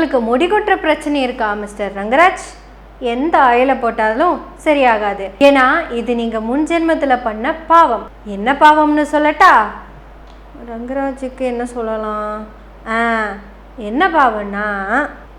உங்களுக்கு முடி கொட்டுற பிரச்சனை இருக்கா மிஸ்டர் ரங்கராஜ்? எந்த ஆயில போட்டாலும் சரியாகாது. ஏன்னா இது நீங்க முன் ஜென்மத்தில் பண்ண பாவம். என்ன பாவம்னு சொல்லட்டா? ரங்கராஜுக்கு என்ன சொல்லலாம்? ஆ என்ன பாவம்னா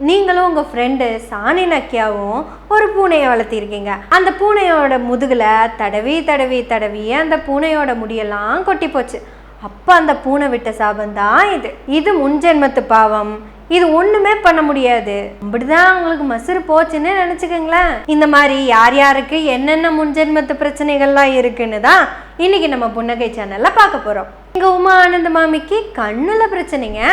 நீங்களும் உங்கள் ஃப்ரெண்டு சாணி நக்கியாவும் ஒரு பூனையை வளர்த்திருக்கீங்க. அந்த பூனையோட முதுகில் தடவி தடவி தடவி அந்த பூனையோட முடியெல்லாம் கொட்டி போச்சு. அப்போ அந்த பூனை விட்ட சாபம் தான் இது இது முன்ஜென்மத்து பாவம். இது ஒண்ணுமே பண்ண முடியாது. அப்படிதான் உங்களுக்கு மசுறு போச்சுன்னு நினைச்சுக்கோங்களேன். இந்த மாதிரி யார் யாருக்கு என்னென்ன முன்ஜென்மத்து பிரச்சனைகள்லாம் இருக்குன்னு தான் இன்னைக்கு நம்ம புன்னகை சேனல்ல பார்க்க போறோம். எங்க உமா ஆனந்த மாமிக்கு கண்ணுல பிரச்சனைங்க.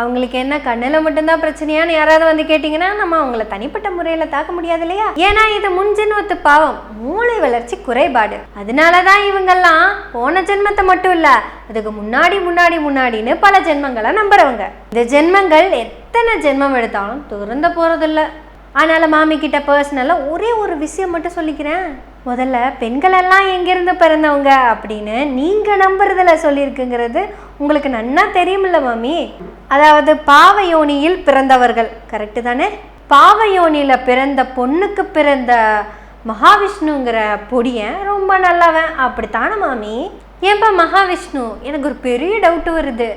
அவங்களுக்கு என்ன கண்ணில் மட்டும்தான் பிரச்சனையான்னு யாராவது வந்து கேட்டிங்கன்னா நம்ம அவங்கள தனிப்பட்ட முறையில் தாக்க முடியாது இல்லையா? ஏன்னா இது முன் ஜென்மத்து பாவம். மூளை வளர்ச்சி குறைபாடு. அதனால தான் இவங்கெல்லாம் போன ஜென்மத்தை மட்டும் இல்லை அதுக்கு முன்னாடி முன்னாடி முன்னாடின்னு பல ஜென்மங்களை நம்புறவங்க. இந்த ஜென்மங்கள் எத்தனை ஜென்மம் எடுத்தாலும் துறந்த போகிறதில்ல அதனால் மாமி கிட்ட பர்சனலாக ஒரே ஒரு விஷயம் மட்டும் சொல்லிக்கிறேன். முதல்ல பெண்களெல்லாம் எங்கேருந்து பிறந்தவங்க அப்படின்னு நீங்கள் நம்புறதில் சொல்லியிருக்குங்கிறது உங்களுக்கு நன்னா தெரியுமில்ல மாமி? அதாவது பாவயோனியில் பிறந்தவர்கள். கரெக்டு தானே? பாவயோனியில் பிறந்த பொண்ணுக்கு பிறந்த மகாவிஷ்ணுங்கிற பொடியன் ரொம்ப நல்லவன். அப்படித்தானே மாமி? ஏன்பா மகாவிஷ்ணு? எனக்கு ஒரு பெரிய டவுட்டு வருது.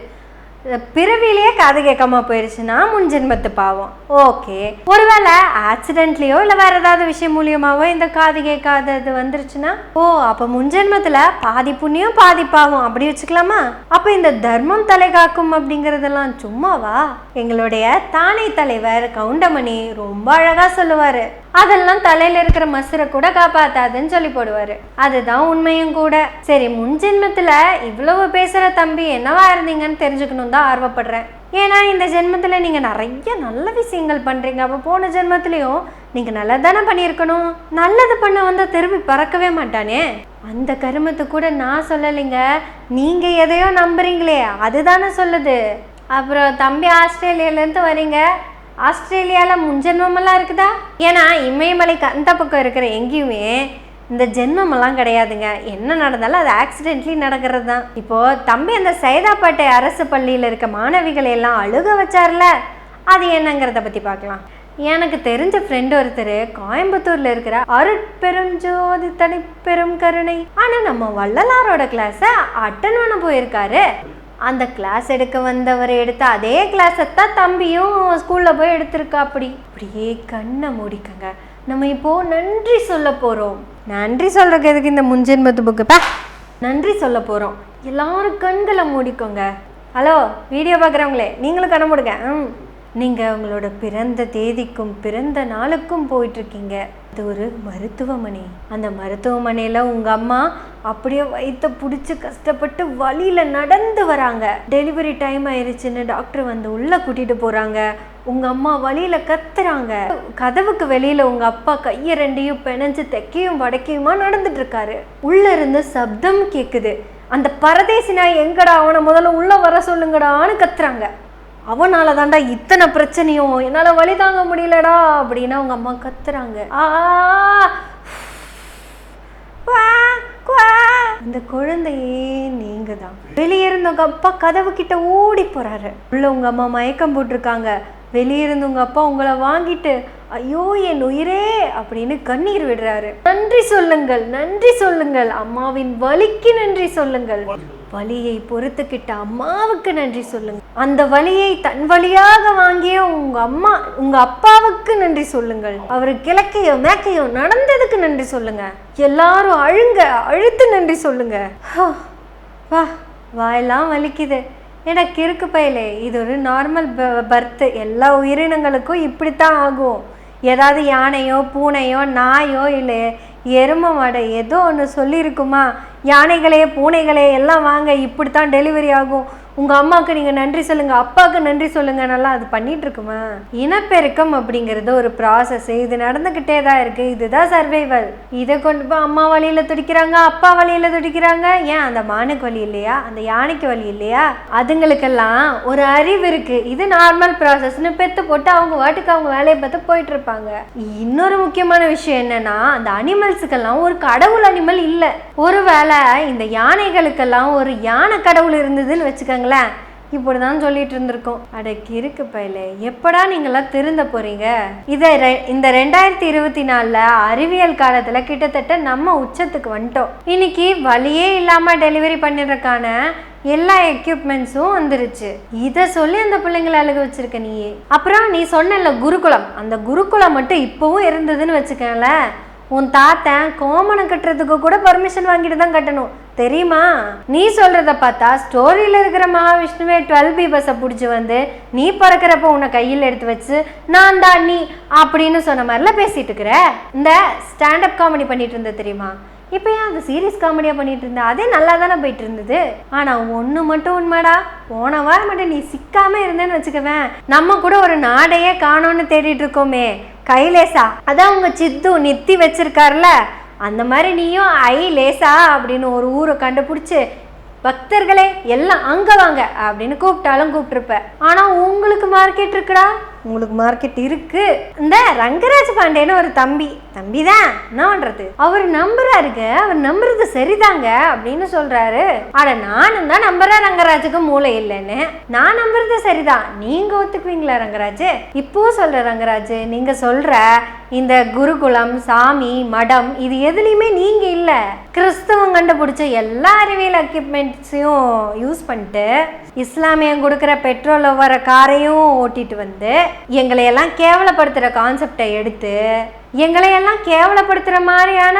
பிறவிலேயே காது கேட்காம போயிருச்சுன்னா முன் ஜென்மத்து பாவம். ஓகே. ஒருவேளை ஆக்சிடென்ட்லேயோ இல்லை வேற ஏதாவது விஷயம் மூலியமாவோ இந்த காது கேட்காதது வந்துருச்சுன்னா? ஓ அப்போ முன் ஜென்மத்தில் பாதி புண்ணியம் பாதி பாவம். அப்படி வச்சுக்கலாமா? அப்போ இந்த தர்மம் தலை காக்கும் அப்படிங்கிறதெல்லாம் சும்மாவா? எங்களுடைய தானே தலைவர் கவுண்டமணி ரொம்ப அழகாக சொல்லுவார். அதெல்லாம் தலையில இருக்கிற மசுரை கூட காப்பாத்தாதுன்னு சொல்லி போடுவாரு. அதுதான் உண்மையும் கூட. சரி முன் ஜென்மத்தில் இவ்வளவு பேசுகிற தம்பி என்னவா இருந்தீங்கன்னு தெரிஞ்சுக்கணும் தான் ஆர்வப்படுறேன். ஏன்னா இந்த ஜென்மத்தில் நீங்கள் நிறைய நல்ல விஷயங்கள் பண்ணுறீங்க அப்போ போன ஜென்மத்துலையும் நீங்கள் நல்லது தானே பண்ணியிருக்கணும். நல்லது பண்ண வந்தால் திரும்பி பறக்கவே மாட்டானே. அந்த கருமத்தை கூட நான் சொல்லலைங்க. நீங்கள் எதையோ நம்புறீங்களே அதுதானே சொல்லுது. அப்புறம் தம்பி ஆஸ்திரேலியாலேருந்து வரீங்க. ஆஸ்திரேலியாவில் முன்ஜென்மமெல்லாம் இருக்குதா? ஏன்னா இமயமலைக்கு அந்த பக்கம் இருக்கிற எங்கேயுமே இந்த ஜென்மமெல்லாம் கிடையாதுங்க. என்ன நடந்தாலும் அது ஆக்சிடென்ட்லி நடக்கிறது தான் இப்போது தம்பி அந்த சைதாப்பேட்டை அரசு பள்ளியில் இருக்க மாணவிகளை எல்லாம் அழுக வச்சார்ல? அது என்னங்கிறத பற்றி பார்க்கலாம். எனக்கு தெரிஞ்ச ஃப்ரெண்டு ஒருத்தர் கோயம்புத்தூரில் இருக்கிற அருட்பெரும் ஜோதி தனிப்பெரும் கருணை. ஆனால் நம்ம வள்ளலாரோட கிளாஸை அட்டன் பண்ண போயிருக்காரு. அந்த கிளாஸ் எடுக்க வந்தவர் எடுத்த அதே கிளாஸை தான் தம்பியும் ஸ்கூலில் போய் எடுத்திருக்கா அப்படி அப்படியே கண்ணை மூடிக்கங்க. நம்ம இப்போ நன்றி சொல்ல போகிறோம் நன்றி சொல்கிறதுக்கு எதுக்கு இந்த முன்ஜென்மத்து புக்கு பா? நன்றி சொல்ல போகிறோம் எல்லாரும் கண்களை மூடிக்கோங்க. ஹலோ வீடியோ பார்க்குறவங்களே நீங்களும் கண்ண மூடுங்க. ம். நீங்கள் உங்களோட பிறந்த தேதிக்கும் பிறந்த நாளுக்கும் போயிட்டுருக்கீங்க. இது ஒரு மருத்துவமனை. அந்த மருத்துவமனையில் உங்கள் அம்மா அப்படியே வயிற்ற பிடிச்சி கஷ்டப்பட்டு வழியில் நடந்து வராங்க. டெலிவரி டைம் ஆயிடுச்சுன்னு டாக்டர் வந்து உள்ளே கூட்டிகிட்டு போகிறாங்க உங்கள் அம்மா வழியில் கத்துறாங்க. கதவுக்கு வெளியில் உங்கள் அப்பா கையை ரெண்டையும் பிணைஞ்சு தெக்கையும் வடக்கையுமா நடந்துட்டுருக்காரு. உள்ளே இருந்து சப்தம் கேட்குது அந்த பரதேசி நாய் எங்கடா? அவனை முதல்ல உள்ளே வர சொல்லுங்கடான்னு கத்துறாங்க. அவனால தாண்டா இத்தனை பிரச்சனையும். என்னால் வழி தாங்க முடியலடா அப்படின்னு அவங்க அம்மா கத்துறாங்க. ஆ குவா, குவா. அந்த குழந்தையே நீங்க தான் வெளியே இருந்தவங்க அப்பா கதவு கிட்ட ஓடி போறாரு. உள்ள உங்க அம்மா மயக்கம் போட்டிருக்காங்க. வெளியிருந்து உங்கள் உங்க அப்பா உங்களை வாங்கிட்டு ஐயோ என் உயிரே அப்படின்னு கண்ணீர் விடுறாரு. நன்றி சொல்லுங்கள் நன்றி சொல்லுங்கள். அம்மாவின் வலிக்கு நன்றி சொல்லுங்கள். வலியை பொறுத்துக்கிட்ட அம்மாவுக்கு நன்றி சொல்லுங்க அந்த வலியை தன் வழியாக வாங்கிய உங்க அம்மா உங்க அப்பாவுக்கு நன்றி சொல்லுங்கள். அவர் கிழக்கையோ மேக்கையோ நடந்ததுக்கு நன்றி சொல்லுங்க. எல்லாரும் அழுங்க அழுத்து நன்றி சொல்லுங்க. வா வாயெல்லாம் வலிக்குது. ஏன்னா கிறுக்கு பயலே இது ஒரு நார்மல் பர்த்து எல்லா உயிரினங்களுக்கும் இப்படித்தான் ஆகும். ஏதாவது யானையோ பூனையோ நாயோ இல்லை எரும மாடை ஏதோ ஒன்று சொல்லியிருக்குமா? யானைகளே பூனைகளே எல்லாம் வாங்க இப்படி தான் டெலிவரி ஆகும். உங்கள் அம்மாவுக்கு நீங்கள் நன்றி சொல்லுங்கள் அப்பாவுக்கு நன்றி சொல்லுங்க நல்லா அது பண்ணிட்டு இருக்குமா இனப்பெருக்கம் அப்படிங்கிறது ஒரு ப்ராசஸ் இது நடந்துக்கிட்டே தான் இருக்குது இதுதான் சர்வைவல் இதை கொண்டு போய் அம்மா வழியில் துடிக்கிறாங்க அப்பா வழியில் துடிக்கிறாங்க. ஏன் அந்த மானுக்கு வழி இல்லையா? அந்த யானைக்கு வழி இல்லையா? அதுங்களுக்கெல்லாம் ஒரு அறிவு இருக்கு. இது நார்மல் ப்ராசஸ்னு பெத்து போட்டு அவங்க வாட்டுக்கு அவங்க வேலையை பார்த்து போயிட்டு இருப்பாங்க இன்னொரு முக்கியமான விஷயம் என்னன்னா அந்த அனிமல்ஸுக்கெல்லாம் ஒரு கடவுள் அனிமல் இல்லை. ஒருவேளை இந்த யானைகளுக்கெல்லாம் ஒரு யானை கடவுள் இருந்ததுன்னு வச்சுக்கோங்க வச்சுக்கோங்களேன் இப்படி தான் சொல்லிட்டு இருந்திருக்கோம். அட கிறுக்கு பையல. எப்படா நீங்களாம் திருந்த போறீங்க? இதை ரெ- இந்த ரெண்டாயிரத்தி இருபத்தி நாலில் அறிவியல் காலத்தில் கிட்டத்தட்ட நம்ம உச்சத்துக்கு வந்துட்டோம். இன்னைக்கு வழியே இல்லாமல் டெலிவரி பண்ணிடுறக்கான எல்லா எக்யூப்மெண்ட்ஸும் வந்துருச்சு. இதை சொல்லி அந்த பிள்ளைங்களை அழுக வச்சிருக்க நீயே. அப்புறம் நீ சொன்ன குருகுலம். அந்த குருகுலம் மட்டும் இப்போவும் இருந்ததுன்னு வச்சுக்கல உன் தாத்தன் கோமணம் கட்டுறதுக்கு கூட பர்மிஷன் வாங்கிட்டு தான் கட்டணும். தெரியுமா? நீ சொல்றத பார்த்தா ஸ்டோரியில இருக்கிற மகாவிஷ்ணுவே டுவெல் பி பஸ்ஸை பிடிச்சி வந்து நீ பிறக்கிறப்ப உன்னை கையில் எடுத்து வச்சு நான் தான் நீ அப்படின்னு சொன்ன மாதிரிலாம் பேசிட்டு இருக்கிற? இந்த ஸ்டாண்டப் காமெடி பண்ணிட்டு இருந்த தெரியுமா? இப்போ ஏன் அது சீரியஸ் காமெடியாக பண்ணிட்டு இருந்த? அதே நல்லா தானே போயிட்டு இருந்தது. ஆனால் ஒன்று மட்டும் உண்மைடா. போன வாரம் மட்டும் நீ சிக்காம இருந்தேன்னு வச்சுக்கவேன். நம்ம கூட ஒரு நாடையே காணோன்னு தேடிட்டு இருக்கோமே. கைலேசா அதான் உங்க சித்து நித்தி வச்சிருக்காருல? அந்த மாதிரி நீயும் ஐ லேசா அப்படின்னு ஒரு ஊரை கண்டுபிடிச்சி பக்தர்களே எல்லாம் அங்கே வாங்க அப்படின்னு கூப்பிட்டாலும் கூப்பிட்ருப்ப ஆனால் உங்களுக்கு மார்க்கெட் இருக்குடா? உங்களுக்கு மார்க்கெட் இருக்கு. இந்த ரங்கராஜ் பாண்டேன்னு ஒரு தம்பி. தம்பி தான் என்ன பண்றது? அவர் நம்புறாருங்க. அவர் நம்புறது சரிதாங்க அப்படின்னு சொல்றாரு. அட நானும் தான் நம்புறேன் ரங்கராஜுக்கு மூளை இல்லைன்னு. நான் நம்புறது சரிதான். நீங்க ஒத்துக்குவீங்களா ரங்கராஜ்? இப்போ சொல்ற ரங்கராஜ். நீங்க சொல்ற இந்த குருகுலம் சாமி மடம் இது எதுலையுமே நீங்க இல்ல. கிறிஸ்தவம் கண்டுபிடிச்ச எல்லா அறிவியல் எக்யூப்மெண்ட்ஸையும் யூஸ் பண்ணிட்டு இஸ்லாமியம் கொடுக்குற பெட்ரோல் வர காரையும் ஓட்டிட்டு வந்து எங்களையெல்லாம் கேவலப்படுத்துகிற கான்செப்டை எடுத்து எங்களையெல்லாம் கேவலப்படுத்துகிற மாதிரியான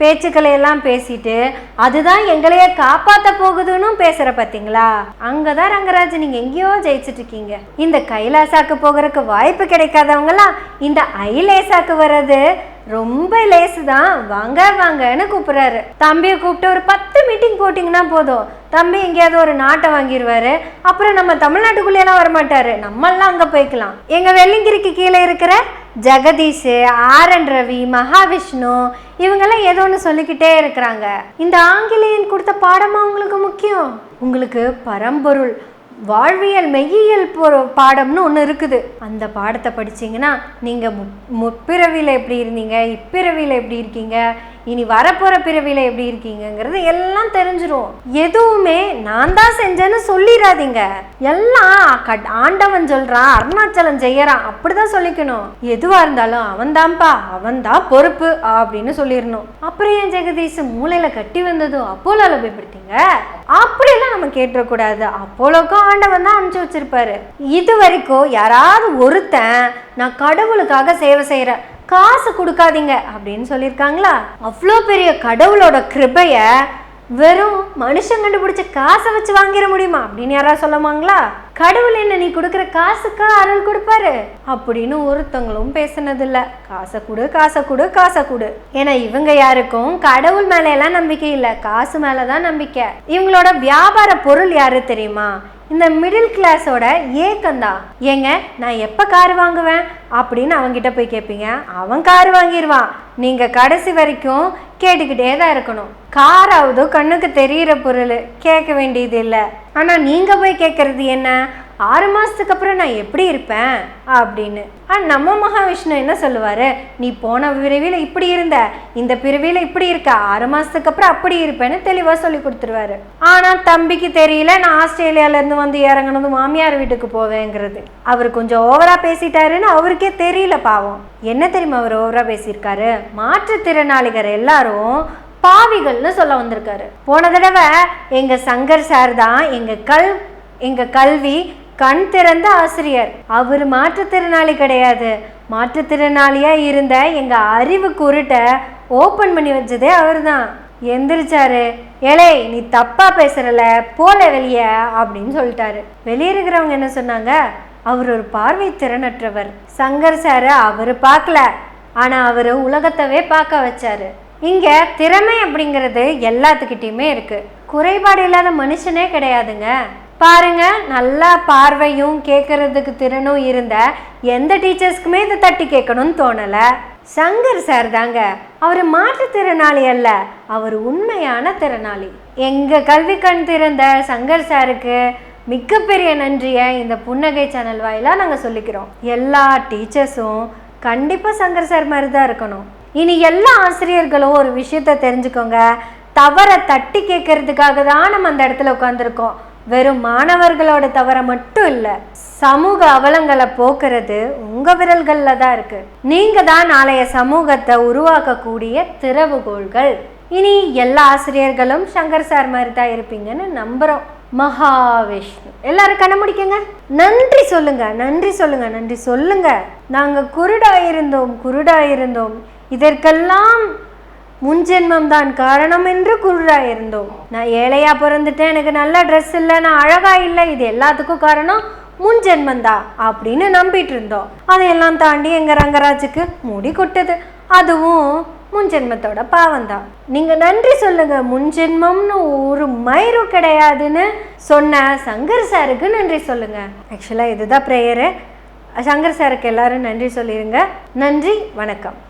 பேச்சுக்களை எல்லாம் பேசிட்டு அதுதான் எங்களையே காப்பாத்த போகுதுன்னு பேசுற பாத்தீங்களா? அங்கதான் ரங்கராஜ் நீங்க எங்கேயோ ஜெயிச்சுட்டு இருக்கீங்க இந்த கைலாசாக்கு போகிறதுக்கு வாய்ப்பு கிடைக்காதவங்களாம் இந்த ஐலேசாக்கு வர்றது ரொம்ப லேசு தான் வாங்க வாங்கன்னு கூப்பிடுறாரு தம்பியை கூப்பிட்டு ஒரு பத்து மீட்டிங் போட்டிங்கன்னா போதும். தம்பி எங்கேயாவது ஒரு நாட்டை வாங்கிடுவாரு அப்புறம் நம்ம தமிழ்நாட்டுக்குள்ளேயெல்லாம் வரமாட்டாரு. நம்மெல்லாம் அங்கே போய்க்கலாம். எங்கள் வெள்ளிங்கிரிக்கு கீழே இருக்கிற ஜெகதீஷ் ஆர் என் ரவி மகாவிஷ்ணு இவங்கெல்லாம் ஏதோ ஒன்று சொல்லிக்கிட்டே இருக்கிறாங்க. இந்த ஆங்கிலேயன் கொடுத்த பாடமா உங்களுக்கு முக்கியம்? உங்களுக்கு பரம்பொருள் வாழ்வியல் மெய்யியல் பாடம்னு ஒன்று இருக்குது. அந்த பாடத்தை படிச்சீங்கன்னா நீங்கள் மு முற்பிறவியில் எப்படி இருந்தீங்க இப்பிறவியில் எப்படி இருக்கீங்க இனி வரப்போகிற பிறவியில் எப்படி இருக்கீங்கங்கிறது எல்லாம் தெரிஞ்சிடும் எதுவுமே நான் தான் செஞ்சேன்னு சொல்லிடாதீங்க எல்லாம் கட் ஆண்டவன் சொல்கிறான் அருணாச்சலம் செய்யறான் அப்படிதான் சொல்லிக்கணும். எதுவாக இருந்தாலும் அவன்தான்ப்பா அவன்தான் பொறுப்பு அப்படின்னு சொல்லிடணும் அப்புறம் ஏன் ஜெகதீஷ் மூளையில் கட்டி வந்ததும் அப்போலோவில் போய் படுத்தீங்க அப்படியெல்லாம் நம்ம கேட்டுறக்கூடாது. அப்போலோக்கும் ஆண்டவன் தான் அனுப்பிச்சு வச்சிருப்பாரு. இது வரைக்கும் யாராவது ஒருத்தன் நான் கடவுளுக்காக சேவை செய்கிறேன் காசு கொடுக்காதீங்க அப்படின்னு சொல்லியிருக்காங்களா? அவ்வளோ பெரிய கடவுளோட கிருபைய வெறும் மனுஷன் கண்டுபிடிச்ச காசை வச்சு வாங்கிட முடியுமா அப்படின்னு யாராவது சொல்லுவாங்களா? கடவுள் என்ன நீ கொடுக்குற காசுக்கா அருள் கொடுப்பாரு? அப்படின்னு ஒருத்தவங்களும் பேசுனதில்ல. காசை கொடு காசை கொடு காசை கொடு. ஏன்னா இவங்க யாருக்கும் கடவுள் மேல எல்லாம் நம்பிக்கை இல்லை. காசு மேலே தான் நம்பிக்கை. இவங்களோட வியாபார பொருள் யாரு தெரியுமா? இந்த மிடில் கிளாஸோட ஏக்கம்தான் ஏங்க நான் எப்போ கார் வாங்குவேன்? அப்படின்னு அவன்கிட்ட போய் கேட்பீங்க அவன் கார் வாங்கிடுவான் நீங்கள் கடைசி வரைக்கும் கேட்டுக்கிட்டே தான் இருக்கணும். காராவது கண்ணுக்கு தெரியிற பொருள். கேட்க வேண்டியது இல்லை. ஆனால் நீங்கள் போய் கேட்குறது என்ன? ஆறு மாதத்துக்கு அப்புறம் நான் எப்படி இருப்பேன்? அப்படின்னு. ஆனால் நம்ம மகாவிஷ்ணு என்ன சொல்லுவார்? நீ போன பிறவியில் இப்படி இருந்த இந்த பிறவியில் இப்படி இருக்க ஆறு மாதத்துக்கு அப்புறம் அப்படி இருப்பேன்னு தெளிவாக சொல்லி கொடுத்துருவாரு. ஆனால் தம்பிக்கு தெரியல நான் ஆஸ்திரேலியாவிலேருந்து வந்து இறங்கினது மாமியார் வீட்டுக்கு போவேங்கிறது. அவர் கொஞ்சம் ஓவராக பேசிட்டாருன்னு அவருக்கே தெரியல பாவம். என்ன தெரியுமா அவர் ஓவராக பேசியிருக்காரு? மாற்றுத்திறனாளிகள் எல்லாரும் பாவிகள்னு சொல்ல வந்திருக்காரு. போன தடவை எங்கள் சங்கர் சார் தான் எங்கள் கல் எங்கள் கல்வி கண் திறந்த ஆசிரியர். அவர் மாற்றுத்திறனாளி கிடையாது. மாற்றுத்திறனாளியாக இருந்த எங்கள் அறிவு குருட்டை ஓப்பன் பண்ணி வச்சதே அவர் தான் எந்திரிச்சாரு ஏலே நீ தப்பாக பேசுறல போல வெளியே அப்படின்னு சொல்லிட்டாரு. வெளியே இருக்கிறவங்க என்ன சொன்னாங்க? அவர் ஒரு பார்வை திறனற்றவர். சங்கர் சார் அவர் பார்க்கல. ஆனால் அவர் உலகத்தவே பார்க்க வச்சாரு. இங்கே திறமை அப்படிங்கிறது எல்லாத்துக்கிட்டேயுமே இருக்குது குறைபாடு இல்லாத மனுஷனே கிடையாதுங்க. பாருங்க நல்லா பார்வையும் கேட்கறதுக்கு திறனும் இருந்த எந்த டீச்சர்ஸ்க்குமே இதை தட்டி கேட்கணும்னு தோணலை. சங்கர் சார் தாங்க அவர் மாற்றுத்திறனாளி அல்ல அவர் உண்மையான திறனாளி. எங்கள் கல்வி கண் திறந்த சங்கர் சாருக்கு மிகப்பெரிய நன்றியை இந்த புன்னகை சேனல் வாயிலாக நாங்கள் சொல்லிக்கிறோம். எல்லா டீச்சர்ஸும் கண்டிப்பாக சங்கர் சார் மாதிரி தான் இருக்கணும். இனி எல்லா ஆசிரியர்களும் ஒரு விஷயத்த தெரிஞ்சுக்கோங்க. தவறை தட்டி கேட்கறதுக்காக தான் நம்ம அந்த இடத்துல உட்காந்துருக்கோம் வெறும் மாணவர்களோட தவறை மட்டும் இல்லை சமூக அவலங்களை போக்குறது உங்க விரல்களில் தான் இருக்கு. நீங்க தான் நாளைய சமூகத்தை உருவாக்கக்கூடிய திறவுகோள்கள். இனி எல்லா ஆசிரியர்களும் சங்கர் சார் மாதிரி தான் இருப்பீங்கன்னு நம்புறோம். மகாவிஷ்ணு. எல்லாரும் கண்ண முடிக்கங்க. நன்றி சொல்லுங்க நன்றி சொல்லுங்க நன்றி சொல்லுங்க. நாங்க குருடா இருந்தோம் குருடா இருந்தோம் இதற்கெல்லாம் முன்ஜென்மம்தான் காரணம் என்று குருடா இருந்தோம் நான் ஏழையா பிறந்துட்டேன் எனக்கு நல்ல ட்ரெஸ் இல்லை நான் அழகா இல்லை இது எல்லாத்துக்கும் காரணம் முன்ஜென்மம் தான் அப்படின்னு நம்பிட்டு இருந்தோம் அதையெல்லாம் தாண்டி எங்க ரங்கராஜுக்கு முடி கொட்டுது. அதுவும் முன்ஜென்மத்தோட பாவம் தான் நீங்க நன்றி சொல்லுங்க முன்ஜென்மம்னு ஒரு மயிறு கிடையாதுன்னு சொன்ன சங்கர் சாருக்கு நன்றி சொல்லுங்க. ஆக்சுவலா இதுதான் ப்ரேயரு சங்கர் சாருக்கு எல்லாரும் நன்றி சொல்லிடுங்க நன்றி வணக்கம்.